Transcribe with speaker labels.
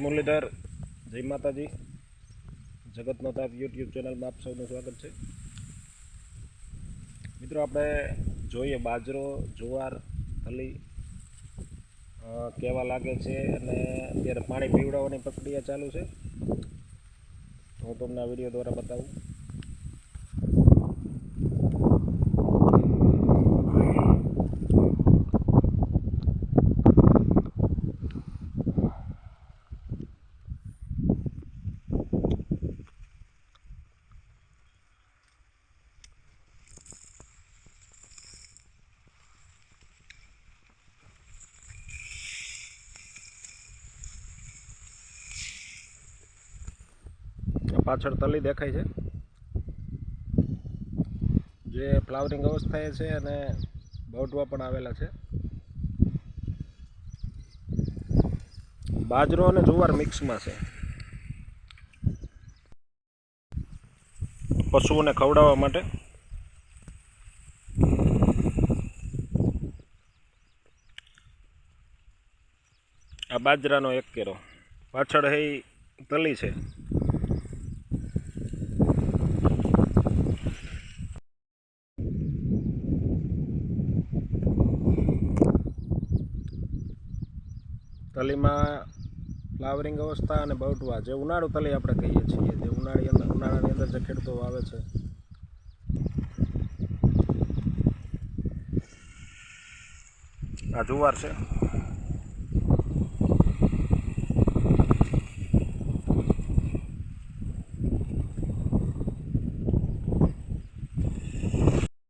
Speaker 1: મુરલીધર, જય માતાજી. જગતનો તાપ યુટ્યુબ ચેનલમાં આપ સૌનું સ્વાગત છે. મિત્રો, આપણે જોઈએ બાજરો, જુવાર, થલી કેવા લાગે છે અને અત્યારે પાણી પીવડાવવાની પ્રક્રિયા ચાલુ છે. તો હું તમને આ વીડિયો દ્વારા બતાવું. પાછળ તલી દેખાય છે. જે ફ્લાવરિંગ અવસ્થાએ છે અને બૌઢવા પણ આવેલા છે. બાજરો અને જુવાર મિક્સમાં છે. પશુઓને ખવડાવવા માટે. આ બાજરાનો એક કેરો. પાછળ હે તલી છે. તલીમાં ફ્લાવરિંગ અવસ્થા અને બૌટવા જે ઉનાળુ તલી આપણે કહીએ છીએ, જે ઉનાળી અંદર, ઉનાળાની અંદર જે ખેડૂતો વાવે છે. આ જુવાર છે.